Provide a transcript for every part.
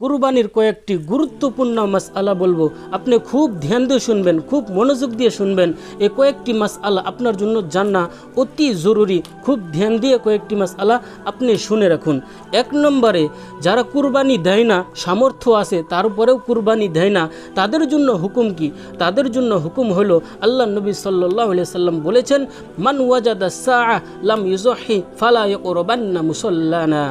কুরবানির কয়েকটি গুরুত্বপূর্ণ মাস আলা বলব। আপনি খুব ধ্যান দিয়ে শুনবেন, খুব মনোযোগ দিয়ে শুনবেন। এই কয়েকটি মাস আলা আপনার জন্য জানা অতি জরুরি। খুব ধ্যান দিয়ে কয়েকটি মাস আলা আপনি শুনে রাখুন। এক নম্বরে, যারা কুরবানি দেয় না, সামর্থ্য আছে, তারপরেও কুরবানি দেয় না, তাদের জন্য হুকুম কি? তাদের জন্য হুকুম হলো, আল্লাহ নবী সাল্লাহ সাল্লাম বলেছেন, মান ওয়াজাদা সা লাম ইউজহি ফালা মুসল্লানা।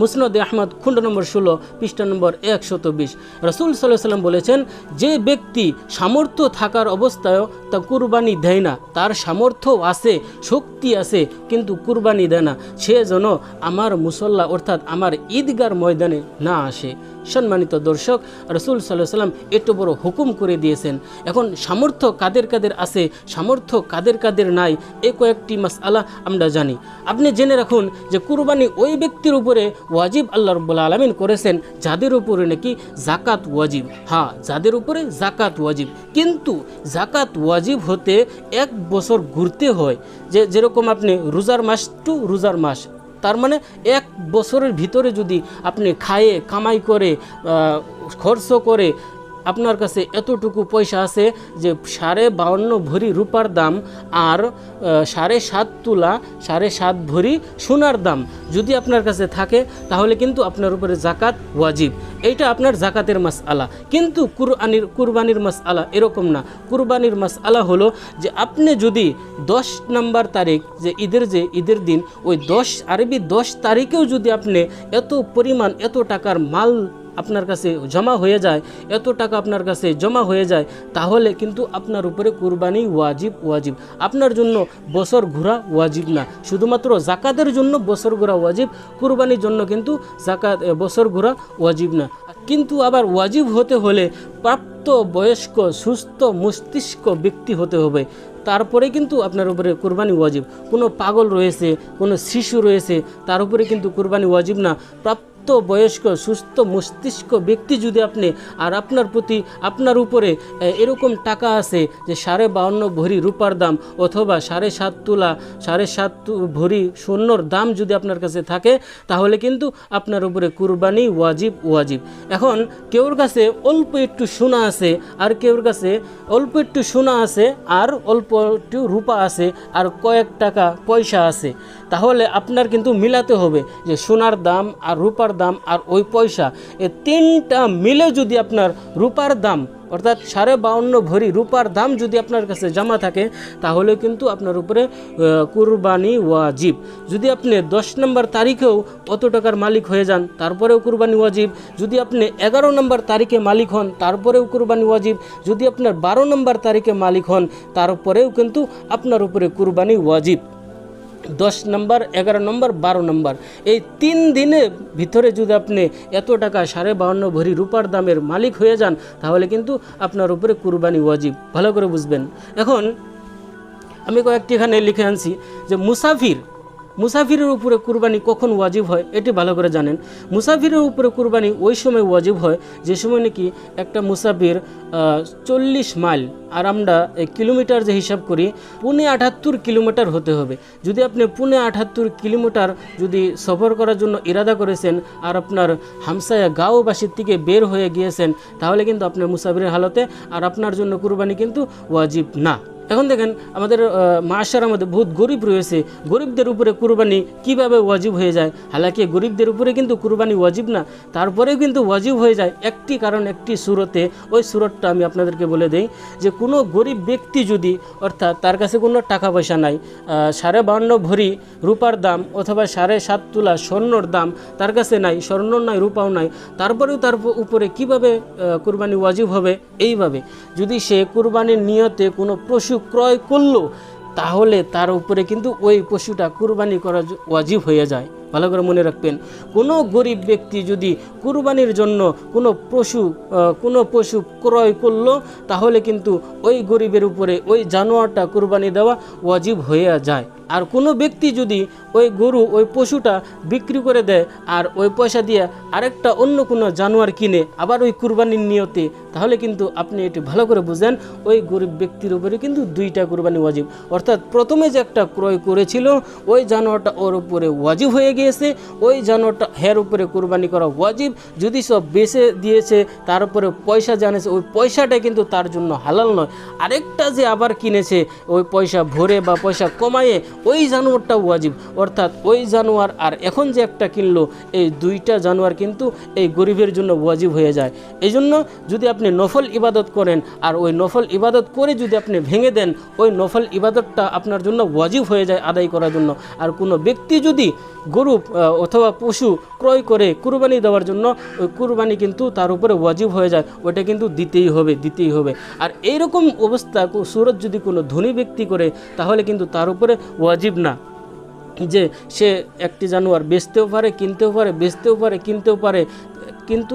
মুসনদ আহমদ খুন্ড নম্বর ষোলো, পৃষ্ঠা নম্বর একশত বিশ। রসুল সাল্লাম বলেছেন, যে ব্যক্তি সামর্থ্য থাকার অবস্থায়ও তা কুরবানি দেয় না, তার সামর্থ্য আছে, শক্তি আছে, কিন্তু কুরবানি দেয় না। সে যেন আমার মুসল্লা অর্থাৎ আমার ঈদগার ময়দানে না আসে। সম্মানিত দর্শক, রসুল সাল্লাহ সাল্লাম এত বড় হুকুম করে দিয়েছেন। এখন সামর্থ্য কাদের কাদের আছে, সামর্থ্য কাদের কাদের নাই, এ কয়েকটি মাস আলা আমরা জানি। আপনি জেনে রাখুন যে কুরবানি ওই ব্যক্তির উপরে ওয়াজিব আল্লাহ রব্বুল আলমিন করেছেন, যাদের উপরে নাকি জাকাত ওয়াজিব। হ্যাঁ যাদের উপরে জাকাত ওয়াজিব। কিন্তু জাকাত ওয়াজিব হতে এক বছর ঘুরতে হয়। যে যেরকম আপনি রোজার মাস টু রোজার মাস তার মানে এক বছরের ভিতরে যদি আপনি খায়ে কামাই করে খরচ করে আপনার কাছে এতটুকু পয়সা আছে যে সাড়ে বাউন্ন ভরি রূপার দাম আর সাড়ে সাত তুলা, সাড়ে সাত ভরি সোনার দাম যদি আপনার কাছে থাকে, তাহলে কিন্তু আপনার উপরে জাকাত ওয়াজিব। এইটা আপনার জাকাতের মাস আলা কিন্তু কুরআনির, কুরবানির মাস আলা এরকম না। কুরবানির মাস আলা হলো যে আপনি যদি দশ নাম্বার তারিখ, যে ঈদের যে ঈদের দিন, ওই দশ আরবি দশ তারিখেও যদি আপনি এত পরিমাণ, এত টাকার মাল আপনার কাছে জমা হয়ে যায়, এত টাকা আপনার কাছে জমা হয়ে যায়, তাহলে কিন্তু আপনার উপরে কুরবানি ওয়াজিব ওয়াজিব। আপনার জন্য বছর ঘোরা ওয়াজিব না। শুধুমাত্র জাকাতের জন্য বছর ঘোরা ওয়াজিব, কুরবানির জন্য কিন্তু জাকাত বছর ঘোরা ওয়াজিব না। কিন্তু আবার ওয়াজিব হতে হলে প্রাপ্ত বয়স্ক, সুস্থ মস্তিষ্ক ব্যক্তি হতে হবে। তারপরে কিন্তু আপনার উপরে কোরবানি ওয়াজিব। কোনো পাগল রয়েছে, কোনো শিশু রয়েছে, তার উপরে কিন্তু কোরবানি ওয়াজিব না। প্রাপ্ত বয়স্ক, সুস্থ মস্তিষ্ক ব্যক্তি যদি আপনি আর আপনার প্রতি আপনার উপরে এরকম টাকা আছে যে সাড়ে বাউন্ন ভরি রূপার দাম অথবা সাড়ে সাত তুলা, সাড়ে সাত ভরি স্বর্ণর দাম যদি আপনার কাছে থাকে, তাহলে কিন্তু আপনার উপরে কুরবানি ওয়াজিব ওয়াজিব। এখন কেউর কাছে অল্প একটু সোনা আছে, আর কেউর কাছে অল্প একটু সোনা আছে, আর অল্প একটু রূপা আছে, আর কয়েক টাকা পয়সা আছে, তাহলে আপনার কিন্তু মিলাতে হবে যে সোনার দাম আর রূপার দাম আর ওই পয়সা, এ তিনটা মিলে যদি আপনার রূপার দাম, অর্থাৎ সাড়ে বাউন্ন ভরি রূপার দাম যদি আপনার কাছে জমা থাকে, তাহলে কিন্তু আপনার উপরে কুরবানি ওয়াজিব। যদি আপনি দশ নম্বর তারিখেও অত টাকার মালিক হয়ে যান, তারপরেও কুরবানি ওয়াজিব। যদি আপনি এগারো নম্বর তারিখে মালিক হন, তারপরেও কুরবানি ওয়াজিব। যদি আপনার বারো নম্বর তারিখে মালিক হন, তারপরেও কিন্তু আপনার উপরে কুরবানি ওয়াজিব। দশ নম্বর, এগারো নম্বর, বারো নম্বর। এই তিন দিনে ভিতরে যদি আপনি এত টাকা সাড়ে বাহান্ন ভরি রূপার দামের মালিক হয়ে যান, তাহলে কিন্তু আপনার উপরে কুরবানি ওয়াজিব। ভালো করে বুঝবেন। এখন আমি কয়েকটি এখানে লিখে আনছি যে মুসাফির মুসাফিরের উপরে কুরবানি কখন ওয়াজিব হয়, এটি ভালো করে জানেন। মুসাফিরের উপরে কুরবানি ওই সময় ওয়াজিব হয়, যে সময় নাকি একটা মুসাফির চল্লিশ মাইল, আর আমরা কিলোমিটার যে হিসাব করি, পুনে আটাত্তর কিলোমিটার হতে হবে। যদি আপনি পুনে আটাত্তর কিলোমিটার যদি সফর করার জন্য ইরাদা করেছেন, আর আপনার হামসায়া গাঁওবাসীর থেকে বের হয়ে গিয়েছেন, তাহলে কিন্তু আপনার মুসাফিরের হালতে, আর আপনার জন্য কুরবানি কিন্তু ওয়াজিব না। এখন দেখেন আমাদের মাসার আমাদের বহুত গরিব রয়েছে। গরিবদের উপরে কুরবানি কীভাবে ওয়াজিব হয়ে যায়? হালাকি গরিবদের উপরে কিন্তু কুরবানি ওয়াজিব না, তারপরেও কিন্তু ওয়াজিব হয়ে যায়। একটি কারণ, একটি সুরতে, ওই সুরতটা আমি আপনাদেরকে বলে দেই যে কোনো গরিব ব্যক্তি যদি, অর্থাৎ তার কাছে কোনো টাকা পয়সা নাই সাড়ে বান্ন ভরি রূপার দাম অথবা সাড়ে সাত তুলা স্বর্ণর দাম তার কাছে নাই স্বর্ণ নাই, রূপাও নাই, তারপরেও তার উপরে কীভাবে কুরবানি ওয়াজিব হবে? এইভাবে। যদি সে কুরবানির নিয়তে কোনো পশু ক্রয় করল, তাহলে তার উপরে কিন্তু ওই পশুটা কুরবানি করা ওয়াজিব হয়ে যায়। ভালো করে মনে রাখবেন, কোনো গরিব ব্যক্তি যদি কুরবানির জন্য কোনো পশু কোনো পশু ক্রয় করল, তাহলে কিন্তু ওই গরিবের উপরে ওই জানোয়ারটা কুরবানি দেওয়া ওয়াজিব হয়ে যায়। আর কোনো ব্যক্তি যদি ওই গরু, ওই পশুটা বিক্রি করে দেয় আর ওই পয়সা দিয়ে আরেকটা অন্য কোনো জানোয়ার কিনে আবার ওই কুরবানির নিয়তে, তাহলে কিন্তু আপনি এটি ভালো করে বুঝেন, ওই গরিব ব্যক্তির উপরে কিন্তু দুইটা কুরবানি ওয়াজিব। অর্থাৎ প্রথমে যে একটা ক্রয় করেছিল, ওই জানোয়ারটা ওর উপরে ওয়াজিব হয়ে গিয়েছে, ওই জানোয়ারটা হের উপরে কুরবানি করা ওয়াজিব। যদি সব বেছে দিয়েছে, তার উপরে পয়সা জানেছে, ওই পয়সাটা কিন্তু তার জন্য হালাল নয়। আরেকটা যে আবার কিনেছে, ওই পয়সা ভরে বা পয়সা কমায়ে ওই জানোয়ারটা ওয়াজিব। অর্থাৎ ওই জানোয়ার আর এখন যে একটা কিনলো, এই দুইটা জানোয়ার কিন্তু এই গরিবের জন্য ওয়াজিব হয়ে যায়। এই জন্য যদি আপনি নফল ইবাদত করেন আর ওই নফল ইবাদত করে যদি আপনি ভেঙে দেন, ওই নফল ইবাদতটা আপনার জন্য ওয়াজিব হয়ে যায় আদায় করার জন্য। আর কোনো ব্যক্তি যদি গরু অথবা পশু ক্রয় করে কুরবানি দেওয়ার জন্য, ওই কুরবানি কিন্তু তার উপরে ওয়াজিব হয়ে যায় ওটা কিন্তু দিতেই হবে দিতেই হবে। আর এইরকম অবস্থা সুরত যদি কোনো ধনী ব্যক্তি করে, তাহলে কিন্তু তার উপরে ওয়াজিব না। যে সে একটি জানোয়ার বেচতেও পারে কিনতেও পারে বেচতেও পারে কিনতেও পারে কিন্তু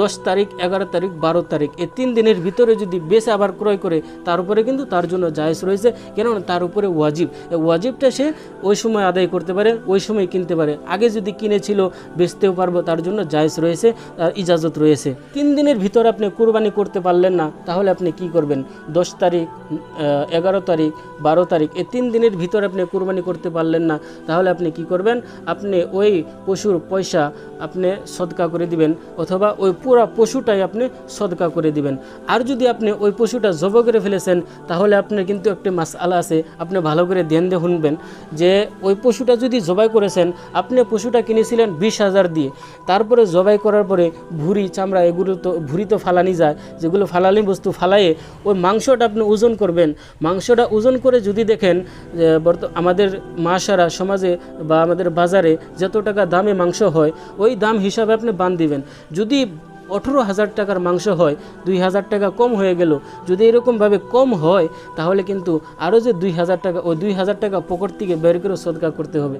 দশ তারিখ, এগারো তারিখ, বারো তারিখ, এই তিন দিনের ভিতরে যদি বেচে আবার ক্রয় করে, তার উপরে কিন্তু তার জন্য জায়েজ রয়েছে। কেননা তার উপরে ওয়াজিব। ওয়াজিবটা সে ওই সময় আদায় করতে পারে, ওই সময় কিনতে পারে। আগে যদি কিনেছিল, বেচতেও পারব, তার জন্য জায়েজ রয়েছে ইজাজত রয়েছে। তিন দিনের ভিতরে আপনি কুরবানি করতে পারলেন না, তাহলে আপনি কি করবেন? দশ তারিখ এগারো তারিখ, বারো তারিখ, এই তিন দিনের ভিতরে আপনি কুরবানি করতে পারলেন না, তাহলে আপনি কি করবেন? আপনি ওই পশুর পয়সা আপনি সদকা করে দিবেন। অথবা ওই পুরা পশুটাই আপনি সদকা করে দিবেন। আর যদি আপনি ওই পশুটা জব করে ফেলেছেন, তাহলে আপনার কিন্তু একটি মাস আলা আছে, আপনি ভালো করে ধ্যান দিয়ে শুনবেন যে ওই পশুটা যদি জবাই করেছেন, আপনি পশুটা কিনেছিলেন বিশ হাজার দিয়ে। তারপরে জবাই করার পরে ভুঁড়ি, চামড়া, এগুলো তো ভুঁড়ি তো ফালানি যায়, যেগুলো ফালানি বস্তু ফালাইয়ে ওই মাংসটা আপনি ওজন করবেন। মাংসটা ওজন করে যদি দেখেন বর্ত, আমাদের মাসারা সমাজে বা আমাদের বাজারে যত টাকা দামে মাংস হয়, ওই দাম হিসাবে আপনি বান দিবেন। যদি আঠেরো হাজার টাকার মাংস হয়, দুই হাজার টাকা কম হয়ে গেল, যদি এরকমভাবে কম হয়, তাহলে কিন্তু আরও যে দুই হাজার টাকা, ওই দুই হাজার টাকা পকেট থেকে বের করে সদকা করতে হবে।